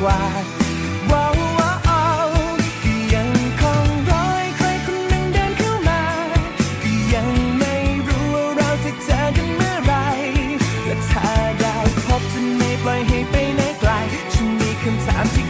กว่าว้าวว้าวก็ยังคงรอให้ใครคนหนึ่งเดินเข้ามาก็ยังไม่รู้ว่าเราจะเจอกันเมื่อไรและถ้าได้พบจะไม่ปล่อยให้ไปไหนไกลฉันมีคำถามที่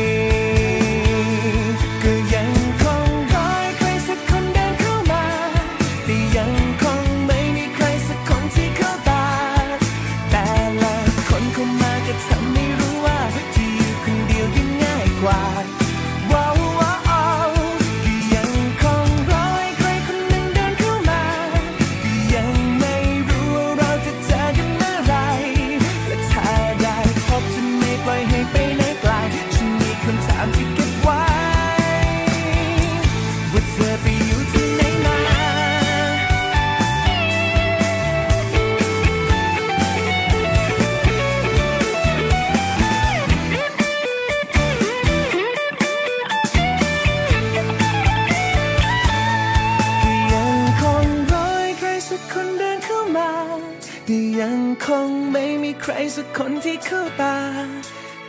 งคงไม่มีใครสักคนที่เข้าตา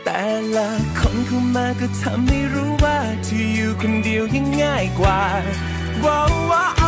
แต่ละคนเข้ามาก็ทำให้รู้ว่าที่อยู่คนเดียวยังง่ายกว่าว้าว